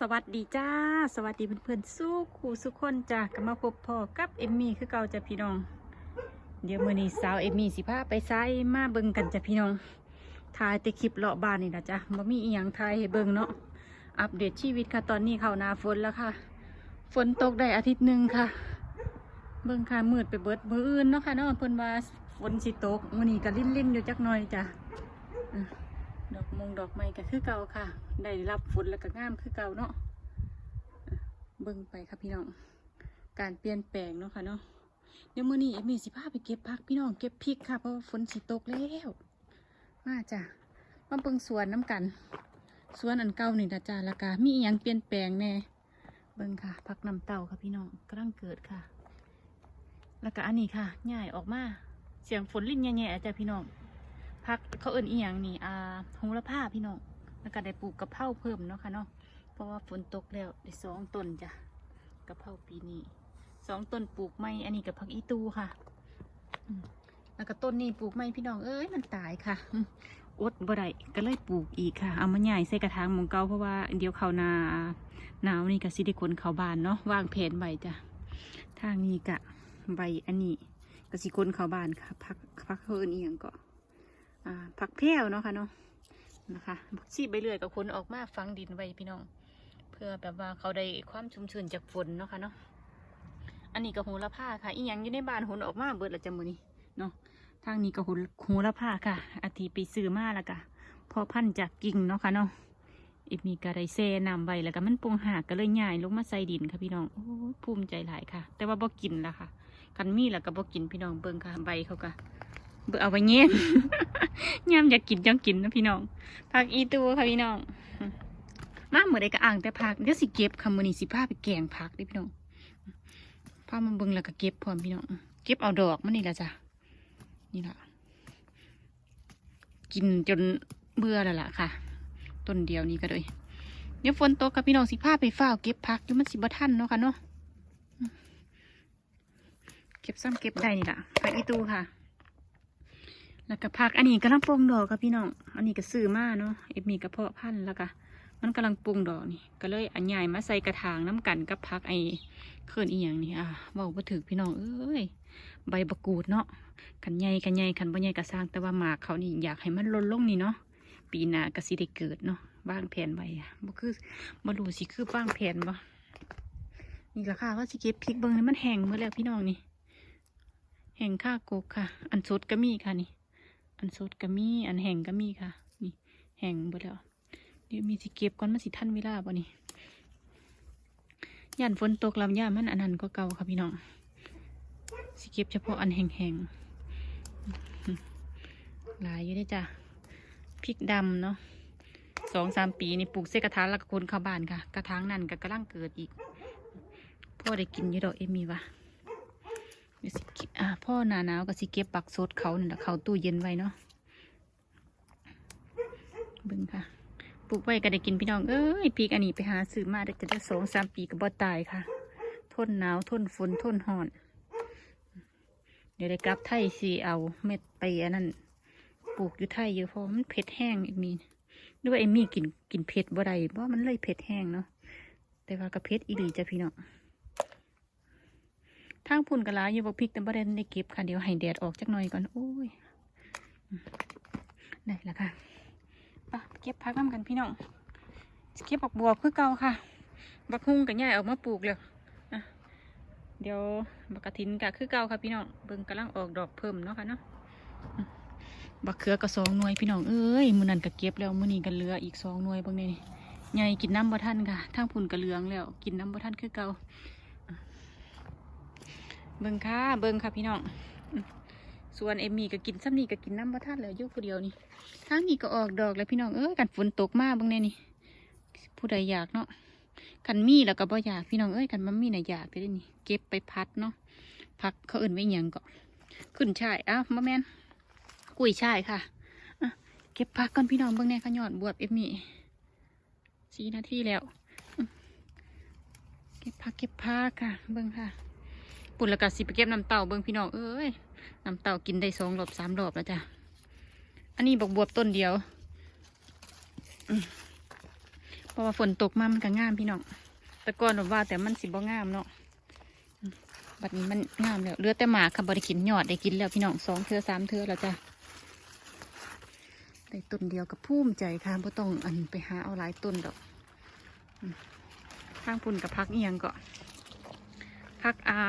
สวัสดีจ้า สวัสดีเพื่อนๆสู้คู่สุกคนจ้าก็มาพบพ่อกับเอมมี่คือเก่าจ้ะพี่น้อง เดี๋ยวมื้อนี้สาวเอมมี่สิพาไปไซมาเบิ่งกันจ้ะพี่น้องถ่ายแต่คลิปเลาะบ้านนี่นะจ้ะบ่มีอีหยังถ่ายให้เบิ่งเนาะอัปเดตชีวิตค่ะตอนนี้เข้าหน้าฝนแล้วค่ะ ฝนตกได้อาทิตย์หนึ่งค่ะ เบิ่งค่ะมืดไปเบิดมื้ออื่นเนาะค่ะเนาะเพิ่นว่าฝนสิตกมื้อนี้ก็ลิ่นๆอยู่จักหน่อยจ้ะอะ ดอกมงดอกไม้ก็คือเก่าค่ะ ได้รับฝนแล้วก็งามคือเก่าเนาะเบิ่งไปค่ะพี่น้อง การเปลี่ยนแปลงเนาะค่ะเนาะเดี๋ยวมื้อนี้เอมี่สิพาไปเก็บผักพี่น้องเก็บพริกค่ะเพราะว่าฝนสิตกแล้วมาจ้ะมาเบิ่งสวนน้ำกัน สวนอันเก่านี่นะจ้ะล้วก็มีอหยังเปลี่ยนแปลงแน่เบิ่งค่ะผักน้ำเต้าค่ะพี่น้องกำลังเกิดค่ะ แล้วก็อันนี้ค่ะง่ายออกมาเสียงฝนลิ่นแง่ๆจ้ะพี่น้อง พักเขาเอิ้นอีหยังนี่อ่าโหระพาพี่น้องแล้วก็ได้ปลูกกะเพราเพิ่มเนาะค่ะเนาะเพราะว่าฝนตกแล้วได้สองต้นจ้ะกะเพราปีนี้สองต้นปลูกไม่อันนี้กับผักอีตูค่ะแล้วก็ต้นนี้ปลูกไม่พี่น้องเอ้ยมันตายค่ะอดบ่ได้ก็เลยปลูกอีกค่ะ เอามาใหญ่ใส่กระถางมองเกาเพราะว่าเดี๋ยวเขานาหนาวนี่ก็สิได้ขนเขาบานเนาะวางแผนไว้จ้ะทางนี้กะใบอันนี้กสิคนเขาบานค่ะพักพักเขาเอินเอียงก็ อ่าพักแพรวเนาะค่ะเนาะนะคะชีใบเลื่อยกับคนออกมาฟังดินไว้พี่น้อง เพื่อแบบว่าเขาได้ความชุ่มชื้นจากฝนเนาะค่ะเนาะอันนี้ก็โหระพาค่ะ อีหยังอยู่ในบ้านหนออกมาเบิดละจำมือนี้เนาะทางนี้ก็โหโหระพาค่ะอาทิไปซื้อมาแล้วก็พอพันจากกิ่งเนาะค่ะเนาะอีกมีกระไดเซนำใบแล้วก็มันปรุงหากก็เลยย่ายลงมาใส่ดินค่ะพี่น้องโอ้ภูมิใจหลายค่ะ แต่ว่าบ่กินละค่ะ กันมีแล้วก็บ่กินพี่น้องเบิ่งค่ะใบเขาก็ เบิ่งเอาไว้เงี้ยยามอยากกินจังกินนะพี่น้องผักอีตูค่ะพี่น้องมาเหมื่อใดก็อ่างแต่ผักเดี๋ยวสิเก็บค่ะมื้อนี้สิพาไปแกงผักด้อพี่น้องพามาเบิ่งแล้วก็เก็บพร้อมพี่น้องเก็บเอาดอกมันนี่ละจ้ะนี่ละกินจนเบื่อแล้วล่ะค่ะต้นเดียวนี้ก็เลยเดี๋ยวฝนตกค่ะพี่น้องสิพาไปฝ้าเก็บผักอยู่มันสิบ่ทันเนาะค่ะเนาะเก็บซ้ำเก็บได้นี่ล่ะผักอีตูค่ะ แล้วก็ผักอันนี้กำลังปรุงดอกกับพี่น้อง อันนี้ก็ซื้อมาเนาะเอ็มมีกระเพาะพันธุ์แล้วก็มันกำลังปรุงดอกนี่ ก็เลยอันใหญ่มาใส่กระถางน้ำกันกับผักไอ้เขินอีหยังนี่อะเบาบ่ถึกพี่น้องเอ้ยใบบักกูดเนาะกันใหญ่กันใหญ่กันบ่ใหญ่ก็สร้างแต่ว่าหมากเขานี่อยากให้มันลดลงนี่เนาะปีหน้าก็สิได้เกิดเนาะวางแผนไว้อะบ่คือบ่รู้สิคือวางแผนบ่นี่ราคาว่าสิเก็บพริกเบิ้งนี่มันแห้งเมื่อแล้วพี่น้องนี่แห้งค่ากกค่ะ อันสดก็มีค่ะนี่ อันสดก็มี อันแห้งก็มีค่ะ นี่แห้งหมดแล้ว เดี๋ยวมีสิเก็บก่อนมันสิทันเวลาบ่นี่ย่านฝนตกลำย่านมันอันนั้นก็เก่าค่ะพี่น้อง สิเก็บเฉพาะอันแห้งๆ หลายอยู่ได้จ้ะ พริกดำเนาะสองสามปีนี่ปลูกเสกระถางแล้วก็คนเข้าบ้านค่ะ กระถางนั่นก็กำลังเกิดอีก พ่อได้กินอยู่ดอกเอมีวะ ดี๋ยวสิอ่าพ่อหนาหนาวก็สิเก็บปักสดเขาเนี่ยเขาตู้เย็นไว้เนาะบึงค่ะปลูกไว้ก็ได้กินพี่น้อง เอ้ยปีกอันนี้ไปหาซื้อมาได้จะได้สองสามปีก็บ่ตายค่ะ ทนหนาวทนฝนทนห่อน เดี๋ยวได้กลับไทยสิเอาเม็ดไปอันนั้นปลูกอยู่ไทยอยู่เพราะมันเผ็ดแห้งมีด้วยเอมี่กินกินเผ็ดบ่ได้เพราะมันเลยเผ็ดแห้งเนาะแต่ว่าก็เผ็ดอีหลีจ้ะพี่น้อง ทางพุ่นกะลาอยู่บ่พริกแต่บ่ได้ในเก็บค่ะ เดี๋ยวให้แดดออกจักหน่อยก่อน โอ้ย ได้แล้วค่ะไปะเก็บพักน้ำกันพี่น้อง เก็บบักบัวคือเก่าค่ะ บักฮุ่งกับย่ายออกมาปลูกแล้วเดี๋ยวบักกระถินกะคือเก่าค่ะพี่น้อง เบิ่งกำลังออกดอกเพิ่มเนาะค่ะเนาะบักเขือก็สองหน่วยพี่น้องเอ้ยมื้อนั้นก็เก็บแล้วมื้อนี้ก็เหลืออีกสองหน่วยเบิ่งนี่ใหญ่กินน้ำบ่ทันค่ะทางพุ่นก็เหลืองแล้ว กินน้ำบ่ทันคือเก่า เบิ่งค่ะ เบิ่งค่ะพี่น้อง ส่วนเอมมี่ก็กินซ้ำนี่ก็กินน้ำพระธาตุแล้วยู่ผู้เดียวนี่ทางนี้ก็ออกดอกแล้วพี่น้องเอ้ยกันฝนตกมาเบิ่งแน่นี่ผู้ใดอยากเนาะกันมีแล้วก็บ่อยากพี่น้องเอ้ยกันมันมีน่ะอยากไปได้นี่เก็บไปพัดเนาะพักเขาอื่นไว้หยังก็ขึ้นช่ายอ้าวมาแมนกุ้ยช่ายค่ะอะเก็บพักก่อนพี่น้องเบิ่งแน่ขยอดบวบเอมมี่สี่นาทีแล้ว เก็บพักเก็บพักค่ะ เบิ่งค่ะ ปุ่นล้วก็สิไปเก็บน้ำเต่าเบิ่งพี่น้องเอ้ยน้ำเต่ากินได้สองรอบสามรอบแล้วจ้ะอันนี้บอกบวบต้นเดียวเพราะว่าฝนตกมามันก็งามพี่น้องแต่ก่อนว่าแต่มันสิบ่งามเนาะบัดนี้มันงามแล้วเลือแต่หมากค่ะบริกินหยอดได้กินแล้วพี่น้องสองเทือสามเทือแล้วจ้ะได้ต้นเดียวกับภูมิใจค่ะบ่ต้องอันไปหาเอาหลายต้นดอกข้างพุ่นกับพักเอียงก็พักอา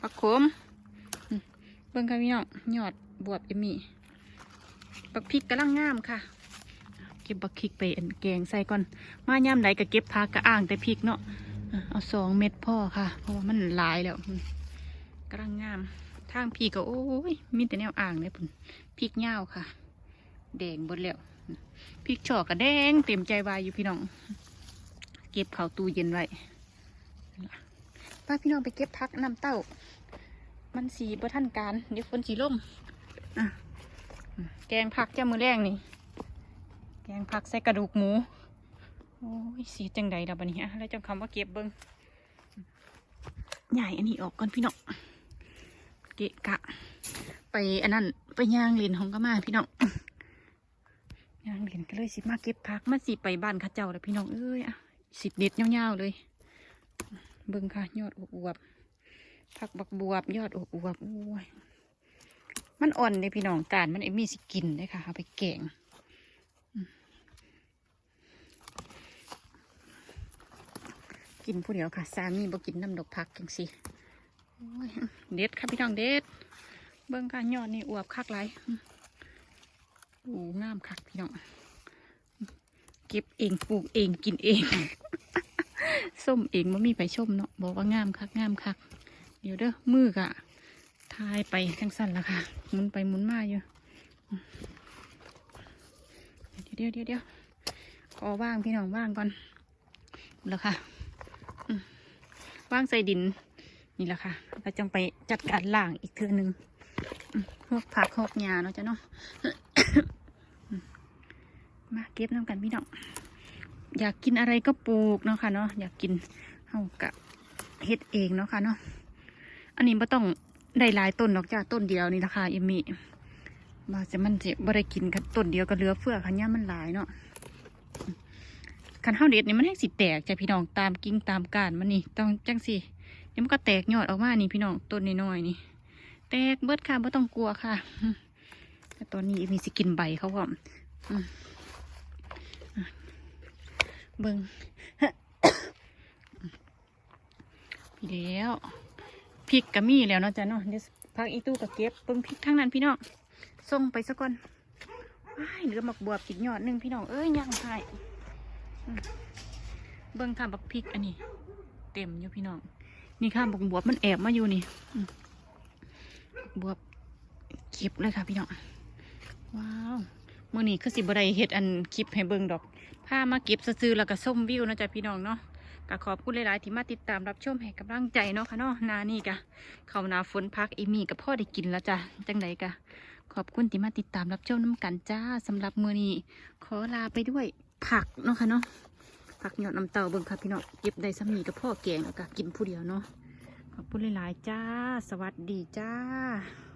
พักโขมเบิ่งค่ะพี่น้องยอดบวบเอมี่ปักพริกกำลังงามค่ะ เก็บบักพริกไปอันแกงใส่ก่อน มาย่ำไหนก็เก็บพักก็อ่างแต่พริกเนาะเอาสองเม็ดพ่อค่ะ เพราะว่ามันหลายแล้วอืมกำลังงาม ทางพี่ก็โอ้ยมีแต่แนวอ่างเลยพุ่นพริกเง่าค่ะ แดงหมดแล้วพริกชอกก็แดงเต็มใจวายอยู่พี่น้อง เก็บเข้าตู้เย็นไว้ ป้าพี่น้องไปเก็บพักน้ำเต้า มันสีบ่ทันการเดี๋ยวฝนสีล่มอ่มแกงผักจ้ามือแรงนี่ แกงผักใส่กระดูกหมู โอ้ยสีจังใดดับบันนี้อะแล้วจังคำว่าเก็บเบิ้งใหญ่อันนี้ออกก่อนพี่น้อง เกะกะ ไปอันนั้นไปย่างเลนของก็มาพี่น้องย่างเลนก็เลยสิมาเก็บผักมาสิไปบ้านข้าเจ้าแล้วพี่น้องเอ้ยอะสิเด็ดยาวๆเลย เบิ้งค่ะ ยอดอวบๆผักบักบวบ ยอดอวบๆโอ้ยมันอ่อนเลยพี่น้องการมันไอมีสิกินเลยค่ะเอาไปแกงกินผู้เดียวค่ะสามีบ่กินน้ำดอกผักจังสิเด็ดค่ะพี่น้องเด็ด เบิ่งค่ะยอดนี่อวบคักไรโอ้งามคักพี่น้องเก็บเองปลูกเองกินเอง ส้มเองมันมีไปชมเนาะบอกว่างามคักงามคัก เดี๋ยวเด้อมือกะทายไปทั้งสั้นละค่ะหมุนไปหมุนมาอยู่เดี๋ยวเดี๋ยวเดี๋ยวขอว่างพี่น้องว่างก่อนแล้วค่ะว่างใส่ดินนี่แหละค่ะเราจังไปจัดการล่างอีกเทือนึงหกผักหกหญ้าเนาะจ้ะเนาะมาเก็บน้ำกันพี่น้อง อยากกินอะไรก็ปลูกเนาะค่ะเนาะอยากกินเฮากะเฮ็ดเองเนาะค่ะเนาะอันนี้ไม่ต้องได้หลายต้นหรอกจ้าต้นเดียวนี่ราคาเอมมี่ว่าจะมันจะบ่ได้กินกันต้นเดียวก็เหลือเฟือค่ะเนี่ยมันหลายเนาะคันเฮาเด็ดนี่มันแห้งสิแตกจ้ะพี่น้องตามกิ่งตามกานมันนี่ต้องจังสิเดี๋ยวมันก็แตกยอดออกมานี่พี่น้องต้นน้อยๆนี่ แตกเบิดค่ะไม่ต้องกลัวค่ะแต่ตอนนี้มีสิกินใบเขาพร้อมอืมอะ เบิงพี่แล้วพริกกะมี่แล้วเนาะจ้ะเนาะเดี๋ยวพักอีตู้กับเก็บเบิ่งพริกทั้งนั้นพี่น้องส่งไปซะก่อนว้ายเหลือหมักบวบอีกยอดหนึ่งพี่น้องเอ้ยยังไงเบิ่งค่ะบักพริกอันนี้ เต็มอยู่พี่น้องนี่ค่ะบักบวบมันแอบมาอยู่นี่บวบเก็บเลยค่ะพี่น้องว้าวมื่อนี้คือสิบไรเฮ็ดอันคลิปให้เบิ่งดอก พามาเก็บซื้อแล้วก็ส้มวิวนะจ๊ะพี่น้องเนาะก็ขอบคุณหลายๆที่มาติดตามรับชมให้กำลังใจเนาะค่ะเนาะนานี่กะเข้านาฝนพักเอมี่กับพ่อได้กินแล้วจ้ะจังไดกะขอบคุณที่มาติดตามรับชมน้ำกันจ้าสำหรับมือนี้ขอลาไปด้วยผักเนาะค่ะเนาะผักหยอดน้ำเต้าเบิ่งค่ะพี่น้องเก็บได้สำนีกับพ่อแกงแล้วก็กินผู้เดียวเนาะขอบคุณหลายๆจ้า สวัสดีจ้า